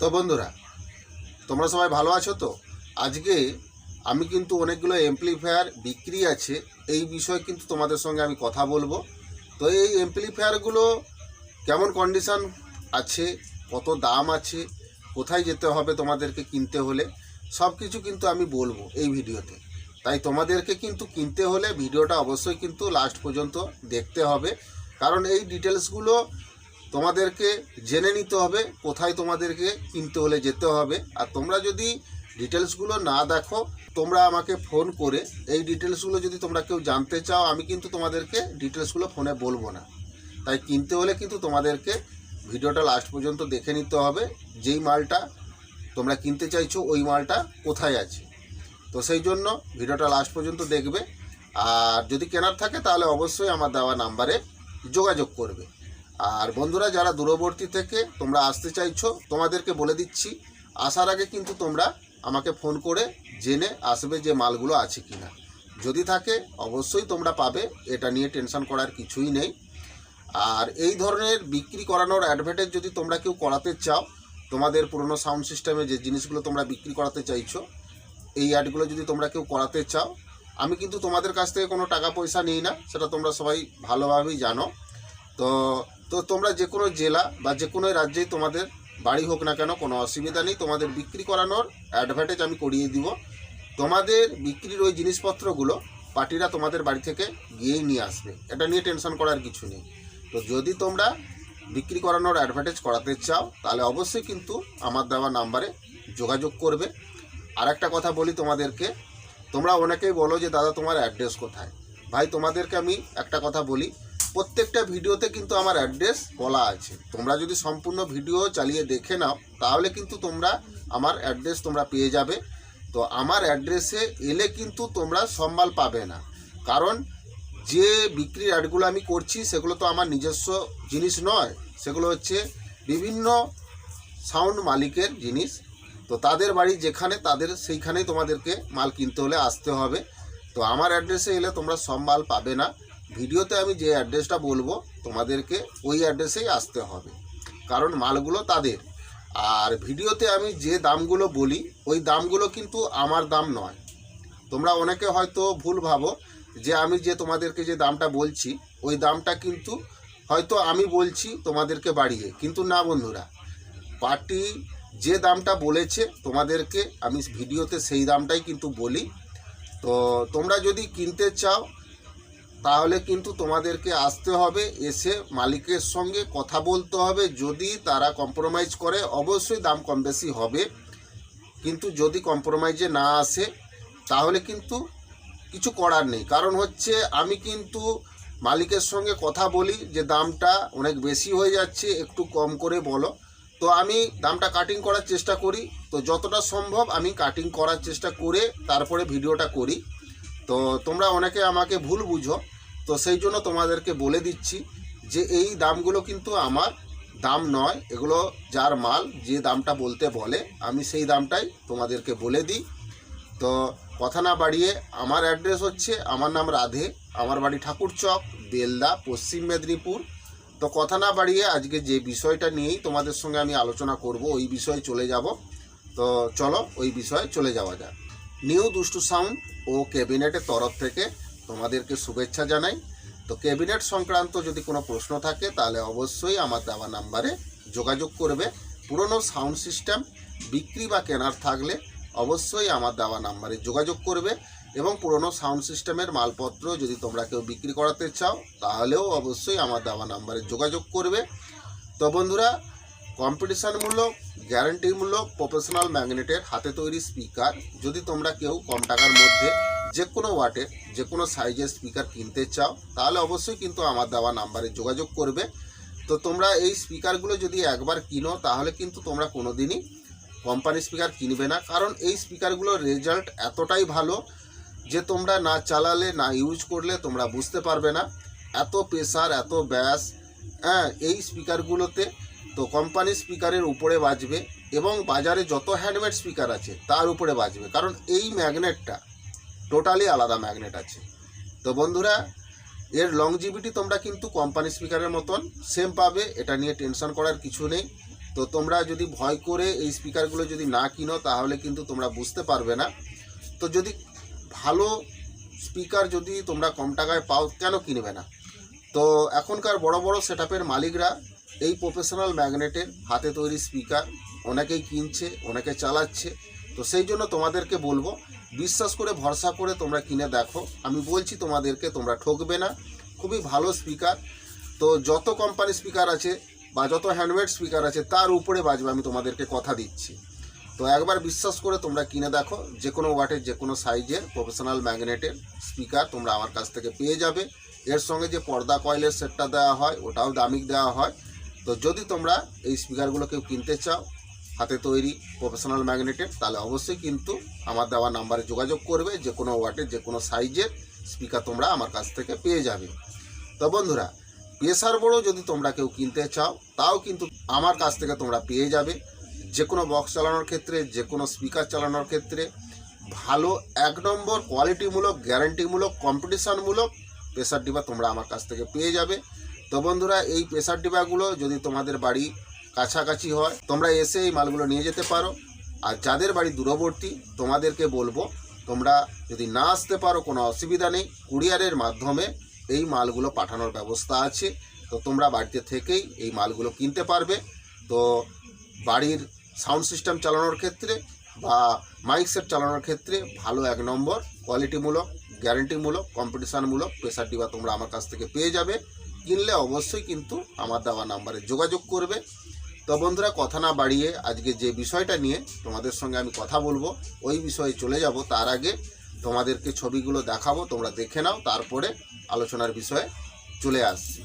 তো বন্ধুরা, তোমরা সবাই ভালো আছো তো? আজকে আমি কিন্তু অনেকগুলো এমপ্লিফায়ার বিক্রি আছে, এই বিষয়ে কিন্তু তোমাদের সঙ্গে আমি কথা বলব। তো এই এমপ্লিফায়ারগুলো কেমন কন্ডিশন আছে, কত দাম আছে, কোথায় যেতে হবে তোমাদেরকে কিনতে হলে সব কিছু কিন্তু আমি বলব এই ভিডিওতে। তাই তোমাদেরকে কিন্তু কিনতে হলে ভিডিওটা অবশ্যই কিন্তু লাস্ট পর্যন্ত দেখতে হবে। কারণ এই ডিটেলসগুলো তোমাদেরকে জেনে নিতে হবে, কোথায় তোমাদেরকে কিনতে হলে যেতে হবে। আর তোমরা যদি ডিটেলসগুলো না দেখো, তোমরা আমাকে ফোন করে এই ডিটেলসগুলো যদি তোমরা কেউ জানতে চাও, আমি কিন্তু তোমাদেরকে ডিটেলসগুলো ফোনে বলব না। তাই কিনতে হলে কিন্তু তোমাদেরকে ভিডিওটা লাস্ট পর্যন্ত দেখে নিতে হবে, যেই মালটা তোমরা কিনতে চাইছো, ওই মালটা কোথায় আছে। তো সেই জন্য ভিডিওটা লাস্ট পর্যন্ত দেখবে। আর যদি কেনার থাকে, তাহলে অবশ্যই আমার দেওয়া নাম্বারে যোগাযোগ করবে। আর বন্ধুরা, যারা দূরবর্তী থেকে তোমরা আসতে চাইছো, তোমাদেরকে বলে দিচ্ছি, আসার আগে কিন্তু তোমরা আমাকে ফোন করে জেনে আসবে যে মালগুলো আছে কি না যদি থাকে, অবশ্যই তোমরা পাবে, এটা নিয়ে টেনশন করার কিছুই নেই। আর এই ধরনের বিক্রি করানোর অ্যাডভার্টাইজ যদি তোমরা কেউ করাতে চাও, তোমাদের পুরনো সাউন্ড সিস্টেমে যে জিনিসগুলো তোমরা বিক্রি করাতে চাইছো, এই অ্যাডগুলো যদি তোমরা কেউ করাতে চাও, আমি কিন্তু তোমাদের কাছ থেকে কোনো টাকা পয়সা নিই না, সেটা তোমরা সবাই ভালোভাবেই জানো। তো তো তোমরা যে কোনো জেলা বা যে কোনো রাজ্যেই তোমাদের বাড়ি হোক না কেন কোনো অসুবিধা নেই। তোমাদের বিক্রি করানোর অ্যাডভার্টাইজ আমি করিয়ে দিব। তোমাদের বিক্রির ওই জিনিসপত্রগুলো পার্টিরা তোমাদের বাড়ি থেকে গিয়েই নিয়ে আসবে। এটা নিয়ে টেনশন করার কিছু নেই। তো যদি তোমরা বিক্রি করানোর অ্যাডভার্টাইজ করাতে চাও, তাহলে অবশ্যই কিন্তু আমার দেওয়া নাম্বারে যোগাযোগ করবে। আর একটা কথা বলি তোমাদেরকে, তোমরা অনেকেই বলো যে, দাদা, তোমার অ্যাড্রেস কোথায়? ভাই, তোমাদেরকে আমি একটা কথা বলি। প্রত্যেকটা ভিডিওতে কিন্তু আমার অ্যাড্রেস বলা আছে। তোমরা যদি সম্পূর্ণ ভিডিও চালিয়ে দেখে নাও, তাহলে কিন্তু তোমরা আমার অ্যাড্রেস তোমরা পেয়ে যাবে। তো আমার অ্যাড্রেসে এলে কিন্তু তোমরা সম্মাল পাবে না। কারণ যে বিক্রির অ্যাডগুলো আমি করছি, সেগুলো তো আমার নিজস্ব জিনিস নয়। সেগুলো হচ্ছে বিভিন্ন সাউন্ড মালিকের জিনিস। তো তাদের বাড়ি যেখানে, তাদের সেইখানেই তোমাদেরকে মাল কিনতে হলে আসতে হবে। তো আমার অ্যাড্রেসে এলে তোমরা সব মাল পাবে না। ভিডিওতে আমি যে অ্যাড্রেসটা বলব, তোমাদেরকে ওই অ্যাড্রেসেই আসতে হবে। কারণ মালগুলো তাদের। আর ভিডিওতে আমি যে দামগুলো বলি, ওই দামগুলো কিন্তু আমার দাম নয়। তোমরা অনেকে হয়তো ভুল ভাবো যে আমি যে তোমাদেরকে যে দামটা বলছি, ওই দামটা কিন্তু হয়তো আমি বলছি তোমাদেরকে বাড়িয়ে। কিন্তু না বন্ধুরা, পার্টি যে দামটা বলেছে, তোমাদেরকে আমি ভিডিওতে সেই দামটাই কিন্তু বলি। তো তোমরা যদি কিনতে চাও তাহলে কিন্তু তোমাদেরকে আসতে হবে, এসে মালিকের সঙ্গে কথা বলতে হবে। যদি তারা কম্প্রোমাইজ করে, অবশ্যই দাম কম বেশি হবে। কিন্তু যদি কম্প্রোমাইজে না আসে, তাহলে কিন্তু কিছু করার নেই। কারণ হচ্ছে, আমি কিন্তু মালিকের সঙ্গে কথা বলি যে দামটা অনেক বেশি হয়ে যাচ্ছে, একটু কম করে বলো। তো আমি দামটা কাটিং করার চেষ্টা করি। তো যতটা সম্ভব আমি কাটিং করার চেষ্টা করে, তারপরে ভিডিওটা করি। তো তোমরা অনেকে আমাকে ভুল বুঝো, তো সেই জন্য তোমাদেরকে বলে দিচ্ছি যে এই দামগুলো কিন্তু আমার দাম নয়, এগুলো যার মাল যে দামটা বলতে বলে, আমি সেই দামটাই তোমাদেরকে বলে দিই। তো কথা না বাড়িয়ে, আমার অ্যাড্রেস হচ্ছে, আমার নাম রাধে, আমার বাড়ি ঠাকুরচক বেলদা, পশ্চিম মেদিনীপুর। তো কথা না বাড়িয়ে, আজকে যে বিষয়টা নিয়েই তোমাদের সঙ্গে আমি আলোচনা করব, ওই বিষয়ে চলে যাব। তো চলো, ওই বিষয়ে চলে যাওয়া যাক। নিউ দুষ্টু সাউন্ড ও ক্যাবিনেটের তরফ থেকে তোমাদেরকে শুভেচ্ছা জানাই। তো ক্যাবিনেট সংক্রান্ত যদি কোনো প্রশ্ন থাকে, তাহলে অবশ্যই আমার দেওয়া নাম্বারে যোগাযোগ করবে। পুরনো সাউন্ড সিস্টেম, বিক্রি বা কেনার থাকলে অবশ্যই আমার দেওয়া নাম্বারে যোগাযোগ করবে এবং পুরনো সাউন্ড সিস্টেমের মালপত্র যদি তোমরা কেউ বিক্রি করাতে চাও, তাহলেও অবশ্যই আমার দেওয়া নাম্বারে যোগাযোগ করবে। তো বন্ধুরা কম্পিটিশানমূলক গ্যারান্টিমূলক প্রফেশনাল ম্যাগনেটের হাতে তৈরি স্পিকার যদি তোমরা কেউ কম টাকার মধ্যে যে কোনো ওয়াটের যে কোনো সাইজের স্পিকার কিনতে চাও, তাহলে অবশ্যই কিন্তু আমার দেওয়া নাম্বারে যোগাযোগ করবে। তো তোমরা এই স্পিকারগুলো যদি একবার কিনো, তাহলে কিন্তু তোমরা কোনো দিনই কোম্পানি স্পিকার কিনবে না। কারণ এই স্পিকারগুলোর রেজাল্ট এতটাই ভালো যে তোমরা না চালালে, না ইউজ করলে তোমরা বুঝতে পারবে না। এত প্রেসার এত ব্যাস হ্যাঁ এই স্পিকারগুলোতে তো কোম্পানি স্পিকারের উপরে বাজবে এবং বাজারে যত হ্যান্ডমেড স্পিকার আছে, তার উপরে বাজবে। কারণ এই ম্যাগনেটটা টোটালি আলাদা ম্যাগনেট আছে। তো বন্ধুরা, এর লংজিভিটি তোমরা কিন্তু কোম্পানি স্পিকারের মতন সেম পাবে, এটা নিয়ে টেনশন করার কিছু নেই। তো তোমরা যদি ভয় করে এই স্পিকারগুলো যদি না কিনো, তাহলে কিন্তু তোমরা বুঝতে পারবে না। তো যদি ভালো স্পিকার যদি তোমরা কম টাকায় পাও, কেন কিনবে না? তো এখনকার বড় বড় সেট মালিকরা এই প্রফেশনাল ম্যাগনেটের হাতে তৈরি স্পিকার অনেকেই কিনছে, অনেকে চালাচ্ছে। তো সেই জন্য তোমাদেরকে বলব, বিশ্বাস করে, ভরসা করে তোমরা কিনে দেখো। আমি বলছি তোমাদেরকে, তোমরা ঠকবে না। খুবই ভালো স্পিকার তো যত কোম্পানি স্পিকার আছে বা যত হ্যান্ডমেড স্পিকার আছে, তার উপরে বাজবে, আমি তোমাদেরকে কথা দিচ্ছি। তো একবার বিশ্বাস করে তোমরা কিনে দেখো যে কোনো ওয়াটের যে কোনো সাইজের প্রফেশনাল ম্যাগনেটের স্পিকার তোমরা আমার কাছ থেকে পেয়ে যাবে। এর সঙ্গে যে পর্দা কয়েলের সেটটা দেওয়া হয়, ওটাও দামিক দেওয়া হয়। তো যদি তোমরা এই স্পিকারগুলো কেউ কিনতে চাও, হাতে তৈরি প্রফেশনাল ম্যাগনেটের তাহলে অবশ্যই কিন্তু আমার দেওয়া নাম্বারে যোগাযোগ করবে, যে কোনো ওয়াটের যে কোনো সাইজের স্পিকার তোমরা আমার কাছ থেকে পেয়ে যাবে। তো বন্ধুরা প্রেসার বড় যদি তোমরা কেউ কিনতে চাও, তাও কিন্তু আমার কাছ থেকে তোমরা পেয়ে যাবে। যে কোনো বক্স চালানোর ক্ষেত্রে, যে কোনো স্পিকার চালানোর ক্ষেত্রে, ভালো, এক নম্বর কোয়ালিটিমূলক গ্যারান্টিমূলক কম্পিটিশানমূলক প্রেসার ডিবা তোমরা আমার কাছ থেকে পেয়ে যাবে। তো বন্ধুরা, এই প্রেসার ডিবাগুলো যদি তোমাদের বাড়ি কাছাকাছি হয়, তোমরা এসে এই মালগুলো নিয়ে যেতে পারো। আর যাদের বাড়ি দূরবর্তী, তোমাদেরকে বলব, তোমরা যদি না আসতে পারো, কোনো অসুবিধা নেই। কুরিয়ারের মাধ্যমে এই মালগুলো পাঠানোর ব্যবস্থা আছে। তো তোমরা বাড়িতে থেকেই এই মালগুলো কিনতে পারবে। তো বাড়ির সাউন্ড সিস্টেম চালানোর ক্ষেত্রে বা মাইক সেট চালানোর ক্ষেত্রে ভালো এক নম্বর, কোয়ালিটিমূলক, গ্যারেন্টিমূলক, কম্পিটিশানমূলক প্রেসার ডিবা তোমরা আমার কাছ থেকে পেয়ে যাবে। কিনলে অবশ্যই কিন্তু আমার দেওয়া নাম্বারে যোগাযোগ করবে। তো বন্ধুরা, কথা না বাড়িয়ে আজকে যে বিষয়টা নিয়ে তোমাদের সঙ্গে আমি কথা বলব, ওই বিষয়ে চলে যাব। তার আগে তোমাদেরকে ছবিগুলো দেখাবো, তোমরা দেখে নাও, তারপরে আলোচনার বিষয়ে চলে আসছি।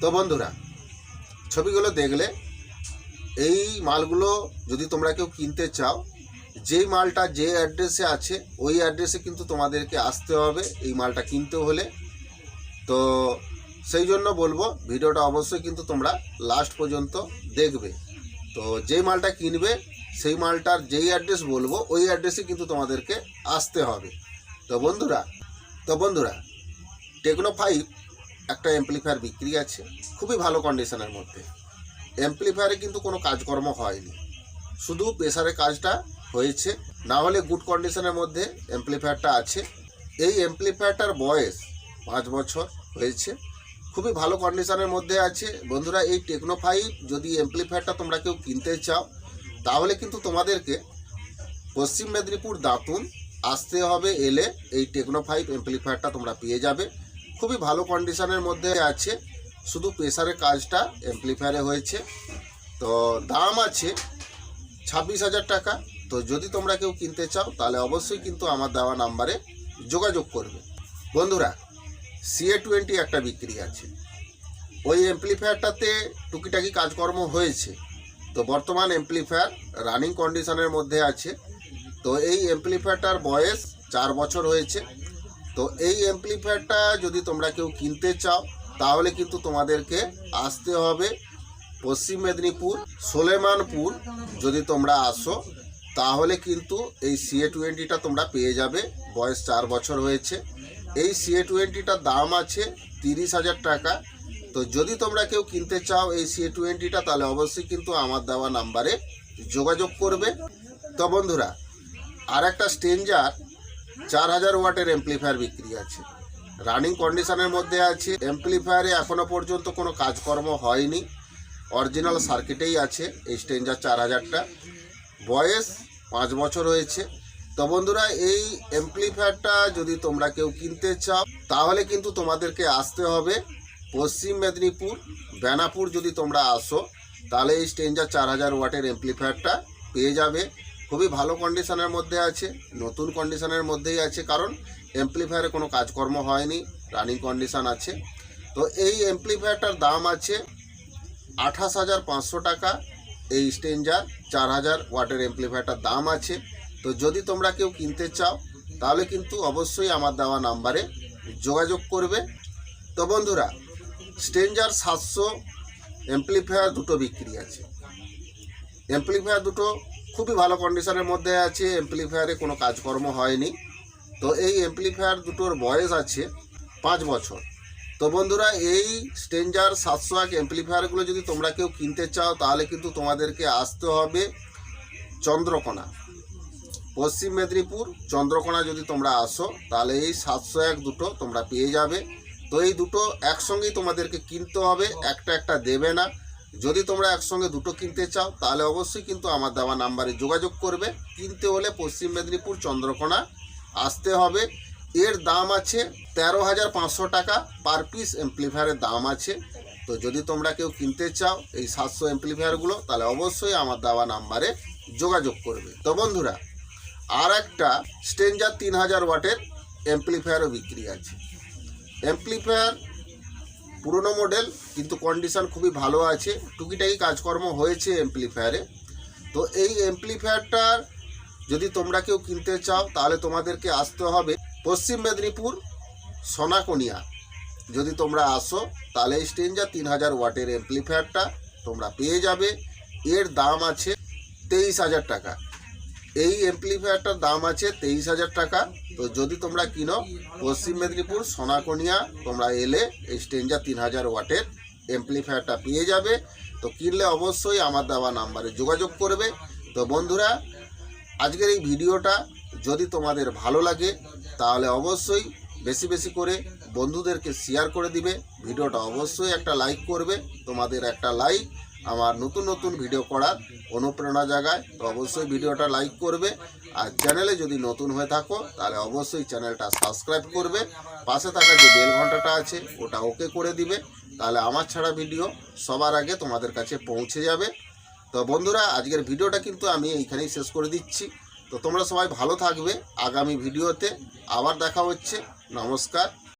তো বন্ধুরা, ছবিগুলো দেখলে এই মালগুলো যদি তোমরা কেউ কিনতে চাও, যেই মালটা যে অ্যাড্রেসে আছে, ওই অ্যাড্রেসে কিন্তু তোমাদেরকে আসতে হবে এই মালটা কিনতে হলে। তো সেই জন্য বলব, ভিডিওটা অবশ্যই কিন্তু তোমরা লাস্ট পর্যন্ত দেখবে। তো যেই মালটা কিনবে, সেই মালটার যেই অ্যাড্রেস বলব, ওই অ্যাড্রেসে কিন্তু তোমাদেরকে আসতে হবে। তো বন্ধুরা তো বন্ধুরা টেকনো ফাইভ একটা এমপ্লিফায়ার বিক্রি আছে, খুবই ভালো কন্ডিশনের মধ্যে। এমপ্লিফায়ারে কিন্তু কোনো কাজকর্ম হয়নি। শুধু প্রেসারের কাজটা হয়েছে। না হলে গুড কন্ডিশনের মধ্যে এমপ্লিফায়ারটা আছে। এই এমপ্লিফায়ারটার বয়স পাঁচ বছর হয়েছে। খুবই ভালো কন্ডিশনের মধ্যে আছে। বন্ধুরা, এই টেকনো ফাইভ যদি এমপ্লিফায়ারটা তোমরা কেউ কিনতে চাও, তাহলে কিন্তু তোমাদেরকে পশ্চিম মেদিনীপুর দাঁতুন আসতে হবে, এলে এই টেকনো ফাইভ এমপ্লিফায়ারটা তোমরা পেয়ে যাবে। খুবই ভালো কন্ডিশনের মধ্যে আছে। শুধু প্রেসারের কাজটা এমপ্লিফায়ারে হয়েছে। তো দাম আছে ছাব্বিশ হাজার টাকা। তো যদি তোমরা কেউ কিনতে চাও, তাহলে অবশ্যই কিন্তু আমার দেওয়া নাম্বারে যোগাযোগ করবে। বন্ধুরা সিএ টোয়েন্টি একটা বিক্রি আছে। ওই এমপ্লিফায়ারটাতে টুকিটাকি কাজকর্ম হয়েছে। তো বর্তমান এমপ্লিফায়ার রানিং কন্ডিশনের মধ্যে আছে। তো এই এমপ্লিফায়ারটার বয়স চার বছর হয়েছে। তো এই এমপ্লিফায়ারটা যদি তোমরা কেউ কিনতে চাও, তাহলে কিন্তু তোমাদেরকে আসতে হবে পশ্চিম মেদিনীপুর, সোলেমানপুর। যদি তোমরা আসো, তাহলে কিন্তু এই সিএ টোয়েন্টিটা তোমরা পেয়ে যাবে। বয়স চার বছর হয়েছে। এই সিএ টোয়েন্টিটার দাম আছে তিরিশ হাজার টাকা। তো যদি তোমরা কেউ কিনতে চাও এই সিএ টোয়েন্টিটা তাহলে অবশ্যই কিন্তু আমার দেওয়া নাম্বারে যোগাযোগ করবে। তো বন্ধুরা আর একটা স্টেঞ্জার চার হাজার ওয়াটের এমপ্লিফায়ার বিক্রি আছে। রানিং কন্ডিশনের মধ্যে আছে। এমপ্লিফায়ারে এখনও পর্যন্ত কোনো কাজকর্ম হয়নি। অরিজিনাল সার্কিটেই আছে, এই স্টেঞ্জার চার হাজারটা। বয়স পাঁচ বছর হয়েছে। তো বন্ধুরা, এই এমপ্লিফায়ারটা যদি তোমরা কেউ কিনতে চাও, তাহলে কিন্তু তোমাদেরকে আসতে হবে পশ্চিম মেদিনীপুর। বেনাপুর যদি তোমরা আসো, তাহলে এই স্টেঞ্জার চার হাজার ওয়াটের এমপ্লিফায়ারটা পেয়ে যাবে। খুবই ভালো কন্ডিশনের মধ্যে আছে, নতুন কন্ডিশনের মধ্যেই আছে, কারণ এমপ্লিফায়ারে কোনো কাজকর্ম হয়নি রানিং কন্ডিশন আছে। তো এই এমপ্লিফায়ারটার দাম আছে আঠাশ হাজার পাঁচশো টাকা, এই স্টেঞ্জার চার হাজার ওয়াটের এমপ্লিফায়ারটার দাম আছে। তো যদি তোমরা কেউ কিনতে চাও, তাহলে কিন্তু অবশ্যই আমার দেওয়া নাম্বারে যোগাযোগ করবে। তো বন্ধুরা স্ট্রেঞ্জার সাতশো এমপ্লিফায়ার দুটো বিক্রি আছে। এমপ্লিফায়ার দুটো খুবই ভালো কন্ডিশনের মধ্যে আছে এমপ্লিফায়ারে কোনো কাজকর্ম হয়নি। তো এই এমপ্লিফায়ার দুটোর বয়স আছে পাঁচ বছর। তো বন্ধুরা, এই স্ট্রেঞ্জার সাতশো এক এমপ্লিফায়ারগুলো যদি তোমরা কেউ কিনতে চাও, তাহলে কিন্তু তোমাদেরকে আসতে হবে চন্দ্রকোনা। পশ্চিম মেদিনীপুর, চন্দ্রকোনা যদি তোমরা আসো, তাহলে এই সাতশো এক দুটো তোমরা পেয়ে যাবে। তো এই দুটো একসঙ্গেই তোমাদেরকে কিনতে হবে, একটা একটা দেবে না। যদি তোমরা একসঙ্গে দুটো কিনতে চাও, তাহলে অবশ্যই কিন্তু আমার দেওয়া নাম্বারে যোগাযোগ করবে। কিনতে হলে পশ্চিম মেদিনীপুর চন্দ্রকোনা আসতে হবে। এর দাম আছে তেরো হাজার পাঁচশো টাকা, পার পিস এমপ্লিফায়ারের দাম আছে। তো যদি তোমরা কেউ কিনতে চাও এই সাতশো এমপ্লিফায়ারগুলো তাহলে অবশ্যই আমার দেওয়া নাম্বারে যোগাযোগ করবে। তো বন্ধুরা, আর একটা স্টেঞ্জার তিন হাজার ওয়াটের এমপ্লিফায়ারও বিক্রি আছে। এমপ্লিফায়ার পুরনো মডেল কিন্তু কন্ডিশন খুবই ভালো আছে। টুকিটাকি কাজকর্ম হয়েছে এমপ্লিফায়ারে তো এই এমপ্লিফায়ারটার যদি তোমরা কেউ কিনতে চাও, তাহলে তোমাদেরকে আসতে হবে পশ্চিম মেদিনীপুর, সোনাকনিয়া। যদি তোমরা আসো, তাহলে এই স্টেঞ্জার তিন হাজার ওয়াটের এমপ্লিফায়ারটা তোমরা পেয়ে যাবে। এর দাম আছে তেইশ হাজার টাকা। এই এমপ্লিফায়ারটার দাম আছে তেইশ হাজার টাকা। তো যদি তোমরা কিনো, পশ্চিম মেদিনীপুর, সোনাকনিয়া, তোমরা এলে এই স্টেঞ্জার তিন হাজার ওয়াটের এমপ্লিফায়ারটা পেয়ে যাবে। তো কিনলে অবশ্যই আমার দেওয়া নাম্বারে যোগাযোগ করবে। তো বন্ধুরা, আজকের এই ভিডিওটা যদি তোমাদের ভালো লাগে, তাহলে অবশ্যই বেশি বেশি করে বন্ধুদেরকে শেয়ার করে দিবে। ভিডিওটা অবশ্যই একটা লাইক করবে। তোমাদের একটা লাইক আমার নতুন নতুন ভিডিও করার অনুপ্রেরণা জাগায়। তো অবশ্যই ভিডিওটা লাইক করবে। আর চ্যানেলে যদি নতুন হয়ে থাকো, তাহলে অবশ্যই চ্যানেলটা সাবস্ক্রাইব করবে। পাশে থাকা যে বেল ঘন্টাটা আছে, ওটা ওকে করে দিবে। তাহলে আমার ছাড়া ভিডিও সবার আগে তোমাদের কাছে পৌঁছে যাবে। তো বন্ধুরা, আজকের ভিডিওটা কিন্তু আমি এইখানেই শেষ করে দিচ্ছি। তো তোমরা সবাই ভালো থাকবে আগামী ভিডিওতে। আবার দেখা হচ্ছে। নমস্কার।